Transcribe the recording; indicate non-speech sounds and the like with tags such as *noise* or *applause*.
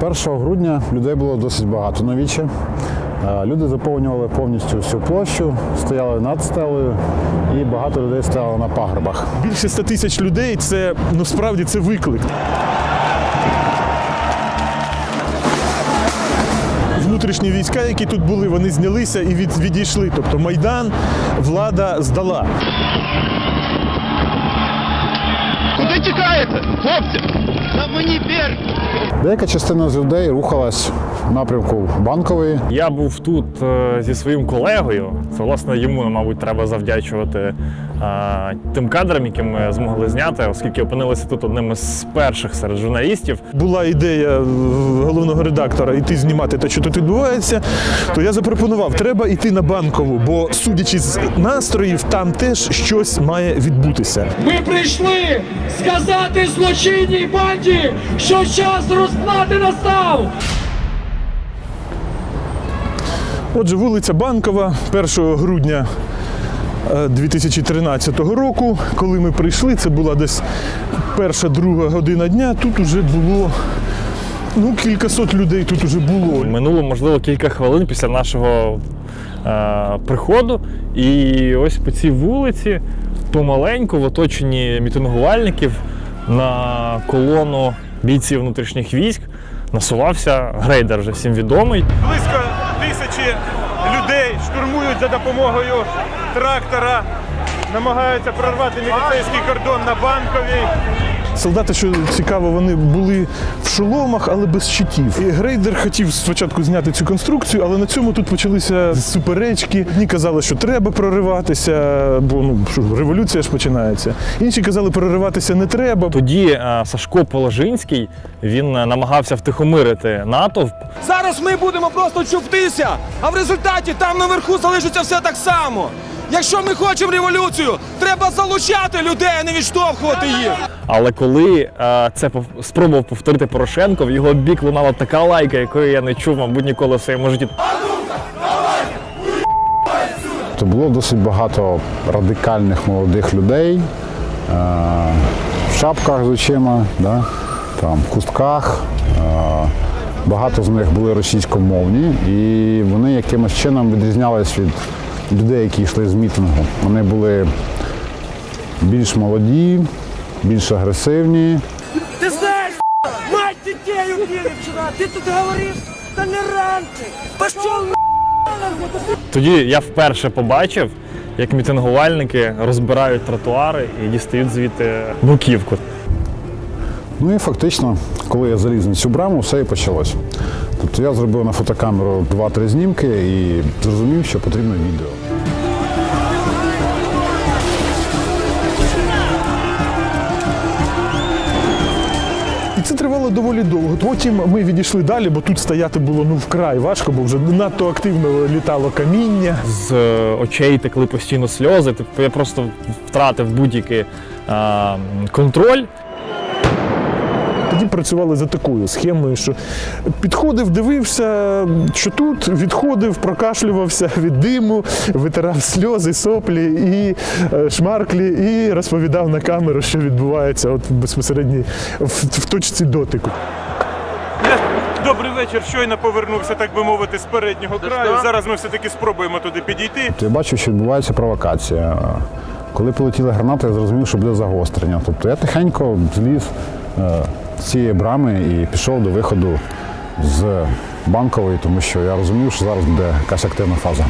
1 грудня людей було досить багато на вічі. Е, Люди заповнювали повністю всю площу, стояли над стелею і багато людей стояло на пагорбах. Більше 100 тисяч людей це ну справді це виклик. Внутрішні війська, які тут були, вони знялися і від, відійшли. Тобто Майдан влада здала. Хлопці? на мені вір! Деяка частина з людей рухалась в напрямку банкової. Я був тут е, зі своїм колегою. Це власне йому, мабуть, треба завдячувати тим кадрам, які ми змогли зняти, оскільки опинилися тут одним із перших серед журналістів. Була ідея е, головного редактора йти знімати те, що тут відбувається. То я запропонував, треба йти на банкову, бо судячи з настроїв, там теж щось має відбутися. Ми прийшли сказати злочинній банді, що час розплати настав. Отже, вулиця Банкова 1 грудня 2013 року. Коли ми прийшли, це була десь перша друга година дня. Тут уже було ну, кількасот людей тут уже було. Минуло, можливо, кілька хвилин після нашого е, приходу. І ось по цій вулиці, помаленьку, в оточенні мітингувальників на колону бійців внутрішніх військ насувався грейдер, вже всім відомий. Близько тисячі штурмують за допомогою трактора, намагаються прорвати міліцейський кордон на банковій. Солдати, що цікаво, вони були в шоломах, але без щитів. І грейдер хотів спочатку зняти цю конструкцію, але на цьому тут почалися суперечки. Одні казали, що треба прориватися, бо ну що, революція ж починається. Інші казали, прориватися не треба. Тоді е, Сашко Положинський він е, намагався втихомирити натовп. Зараз ми будемо просто чуптися, а в результаті там наверху залишиться все так само. Якщо ми хочемо революцію, треба залучати людей, а не відштовхувати їх. Але коли е, це спробував повторити Порошенко, в його бік лунала така лайка, якої я не чув, мабуть, ніколи в своєму житті. То було досить багато радикальних молодих людей е, в шапках з очима, да, там, в кустках. Е, Багато з них були російськомовні, і вони якимось чином відрізнялись від людей, які йшли з мітингу. Вони були більш молоді, більш агресивні. Ти знаєш, *laughs* мать дітей убили вчора, ти тут говориш, толерантний. Пошел *laughs* Тоді я вперше побачив, як мітингувальники розбирають тротуари і дістають звідти бруківку. Ну і фактично, коли я заліз на цю браму, все і почалось. Тобто я зробив на фотокамеру 2-3 знімки і зрозумів, що потрібно відео. Тривало доволі довго. Потім ми відійшли далі, бо тут стояти було ну вкрай важко, бо вже надто активно літало каміння. З е, очей текли постійно сльози. Типу, я просто втратив будь-який контроль. Тоді працювали за такою схемою, що підходив, дивився, що тут, відходив, прокашлювався *laughs* від диму, витирав сльози, соплі і е, шмарклі, і розповідав на камеру, що відбувається от безпосередньо в, в точці дотику. Добрий вечір. Щойно повернувся, так би мовити, з переднього краю. Зараз ми все-таки спробуємо туди підійти. Я бачив, що відбувається провокація. Коли полетіли гранати, я зрозумів, що буде загострення. Тобто я тихенько зліз е, цієї брами і пішов до виходу з банкової, тому що я розумів, що зараз буде якась активна фаза.